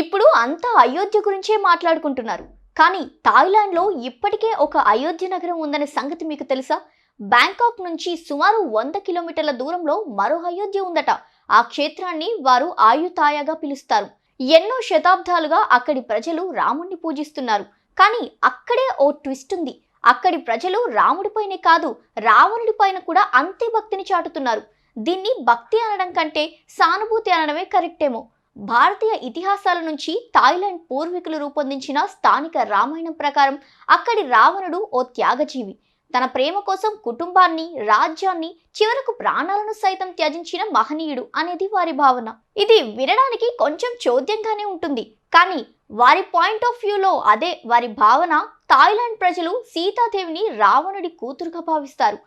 ఇప్పుడు అంతా అయోధ్య గురించే మాట్లాడుకుంటున్నారు. కానీ థాయిలాండ్లో ఇప్పటికే ఒక అయోధ్య నగరం ఉందనే సంగతి మీకు తెలుసా? బ్యాంకాక్ నుంచి సుమారు వంద కిలోమీటర్ల దూరంలో మరో అయోధ్య ఉందట. ఆ క్షేత్రాన్ని వారు ఆయుతాయగా పిలుస్తారు. ఎన్నో శతాబ్దాలుగా అక్కడి ప్రజలు రాముణ్ణి పూజిస్తున్నారు. కానీ అక్కడే ఓ ట్విస్ట్ ఉంది. అక్కడి ప్రజలు రాముడిపైనే కాదు రావణుడిపైన కూడా అంతే భక్తిని చాటుతున్నారు. దీన్ని భక్తి అనడం కంటే సానుభూతి అనడమే కరెక్టేమో. భారతీయ ఇతిహాసాల నుంచి థాయిలాండ్ పూర్వీకులు రూపొందించిన స్థానిక రామాయణం ప్రకారం అక్కడి రావణుడు ఓ త్యాగజీవి. తన ప్రేమ కోసం కుటుంబాన్ని రాజ్యాన్ని చివరకు ప్రాణాలను సైతం త్యజించిన మహనీయుడు అనేది వారి భావన. ఇది వినడానికి కొంచెం చోద్యంగానే ఉంటుంది. కానీ వారి పాయింట్ ఆఫ్ వ్యూలో అదే వారి భావన థాయిలాండ్ ప్రజలు సీతాదేవిని రావణుడి కూతురుగా భావిస్తారు.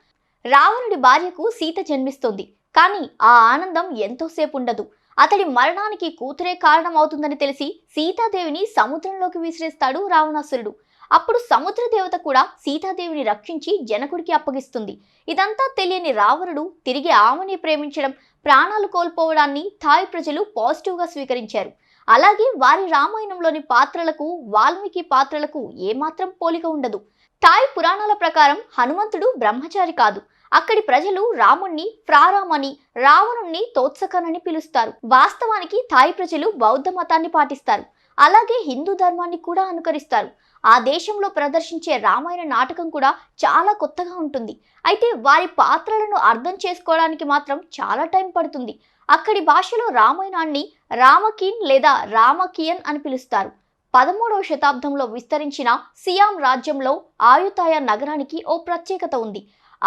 రావణుడి భార్యకు సీత జన్మిస్తుంది. కానీ ఆ ఆనందం ఎంతోసేపు ఉండదు. అతడి మరణానికి కూతురే కారణం అవుతుందని తెలిసి సీతాదేవిని సముద్రంలోకి విసిరేస్తాడు రావణాసురుడు. అప్పుడు సముద్ర దేవత కూడా సీతాదేవిని రక్షించి జనకుడికి అప్పగిస్తుంది. ఇదంతా తెలియని రావణుడు తిరిగి ఆమెని ప్రేమించడం ప్రాణాలు కోల్పోవడాన్ని థాయ్ ప్రజలు పాజిటివ్గా స్వీకరించారు. అలాగే వారి రామాయణంలోని పాత్రలకు వాల్మీకి పాత్రలకు ఏమాత్రం పోలిక ఉండదు. థాయ్ పురాణాల ప్రకారం హనుమంతుడు బ్రహ్మచారి కాదు. అక్కడి ప్రజలు రాముణ్ణి ప్రారామని రావణుణ్ణి తోత్సకనని పిలుస్తారు. వాస్తవానికి థాయ్ ప్రజలు బౌద్ధ మతాన్ని పాటిస్తారు. అలాగే హిందూ ధర్మాన్ని కూడా అనుకరిస్తారు. ఆ దేశంలో ప్రదర్శించే రామాయణ నాటకం కూడా చాలా కొత్తగా ఉంటుంది. అయితే వారి పాత్రలను అర్థం చేసుకోవడానికి మాత్రం చాలా టైం పడుతుంది. అక్కడి భాషలో రామాయణాన్ని రామకీన్ లేదా రామకియన్ అని పిలుస్తారు. పదమూడవ శతాబ్దంలో విస్తరించిన సియాం రాజ్యంలో ఆయుతాయ నగరానికి ఓ ప్రత్యేకత ఉంది.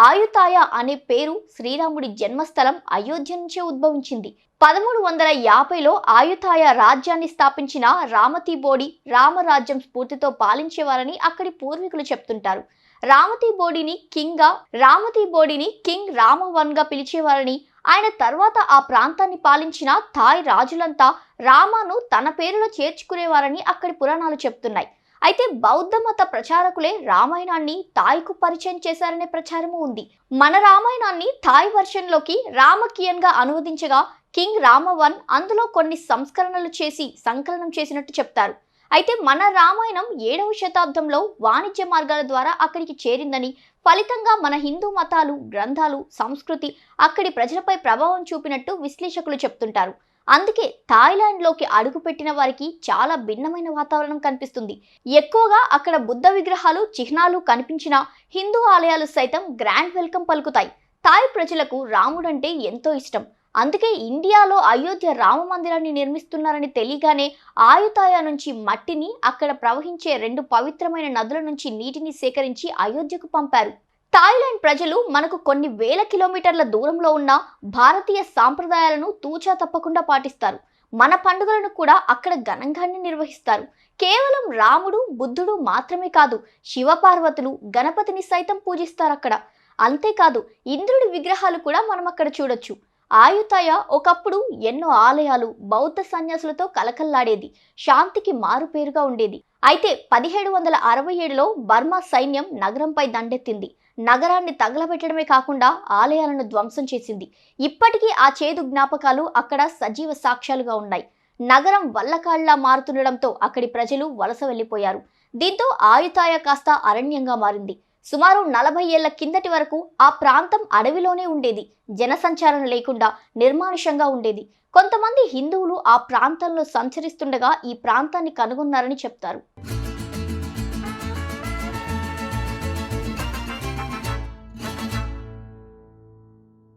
ఆయుతాయ అనే పేరు శ్రీరాముడి జన్మస్థలం అయోధ్య నుంచే ఉద్భవించింది. పదమూడు వందల యాభైలో ఆయుతాయ రాజ్యాన్ని స్థాపించిన రామతీబోడి రామరాజ్యం స్ఫూర్తితో పాలించేవారని అక్కడి పూర్వీకులు చెప్తుంటారు. రామతీబోడిని కింగ్గా రామతీబోడిని కింగ్ రామవన్గా పిలిచేవారని ఆయన తర్వాత ఆ ప్రాంతాన్ని పాలించిన థాయ్ రాజులంతా రామాను తన పేరులో చేర్చుకునేవారని అక్కడి పురాణాలు చెప్తున్నాయి. అయితే బౌద్ధ మత ప్రచారకులే రామాయణాన్ని థాయ్కు పరిచయం చేశారనే ప్రచారము ఉంది. మన రామాయణాన్ని థాయ్ వర్షన్లోకి రామకియన్గా అనువదించగా కింగ్ రామవన్ అందులో కొన్ని సంస్కరణలు చేసి సంకలనం చేసినట్టు చెప్తారు. అయితే మన రామాయణం ఏడవ శతాబ్దంలో వాణిజ్య మార్గాల ద్వారా అక్కడికి చేరిందని ఫలితంగా మన హిందూ మతాలు గ్రంథాలు సంస్కృతి అక్కడి ప్రజలపై ప్రభావం చూపినట్టు విశ్లేషకులు చెప్తుంటారు. అందుకే థాయిలాండ్లోకి అడుగుపెట్టిన వారికి చాలా భిన్నమైన వాతావరణం కనిపిస్తుంది. ఎక్కువగా అక్కడ బుద్ధ విగ్రహాలు చిహ్నాలు కనిపించిన హిందూ ఆలయాలు సైతం గ్రాండ్ వెల్కమ్ పలుకుతాయి. థాయ్ ప్రజలకు రాముడంటే ఎంతో ఇష్టం. అందుకే ఇండియాలో అయోధ్య రామ మందిరాన్ని నిర్మిస్తున్నారని తెలియగానే ఆయుతాయ నుంచి మట్టిని అక్కడ ప్రవహించే రెండు పవిత్రమైన నదుల నుంచి నీటిని సేకరించి అయోధ్యకు పంపారు. థాయిలాండ్ ప్రజలు మనకు కొన్ని వేల కిలోమీటర్ల దూరంలో ఉన్న భారతీయ సాంప్రదాయాలను తూచా తప్పకుండా పాటిస్తారు. మన పండుగలను కూడా అక్కడ ఘనంగానే నిర్వహిస్తారు. కేవలం రాముడు బుద్ధుడు మాత్రమే కాదు శివపార్వతులు గణపతిని సైతం పూజిస్తారు అక్కడ. అంతేకాదు ఇంద్రుడి విగ్రహాలు కూడా మనం అక్కడ చూడొచ్చు. ఆయుతాయ ఒకప్పుడు ఎన్నో ఆలయాలు బౌద్ధ సన్యాసులతో కలకల్లాడేది. శాంతికి మారుపేరుగా ఉండేది. అయితే పదిహేడు వందల అరవై ఏడులో బర్మా సైన్యం నగరంపై దండెత్తింది. నగరాన్ని తగలబెట్టడమే కాకుండా ఆలయాలను ధ్వంసం చేసింది. ఇప్పటికీ ఆ చేదు జ్ఞాపకాలు అక్కడ సజీవ సాక్ష్యాలుగా ఉన్నాయి. నగరం వల్లకాళ్ళా మారుతుండడంతో అక్కడి ప్రజలు వలస వెళ్ళిపోయారు. దీంతో ఆయుతాయ కాస్త అరణ్యంగా మారింది. సుమారు నలభై ఏళ్ళ కిందటి వరకు ఆ ప్రాంతం అడవిలోనే ఉండేది. జనసంచారం లేకుండా నిర్మానుషంగా ఉండేది. కొంతమంది హిందువులు ఆ ప్రాంతంలో సంచరిస్తుండగా ఈ ప్రాంతాన్ని కనుగొన్నారని చెప్తారు.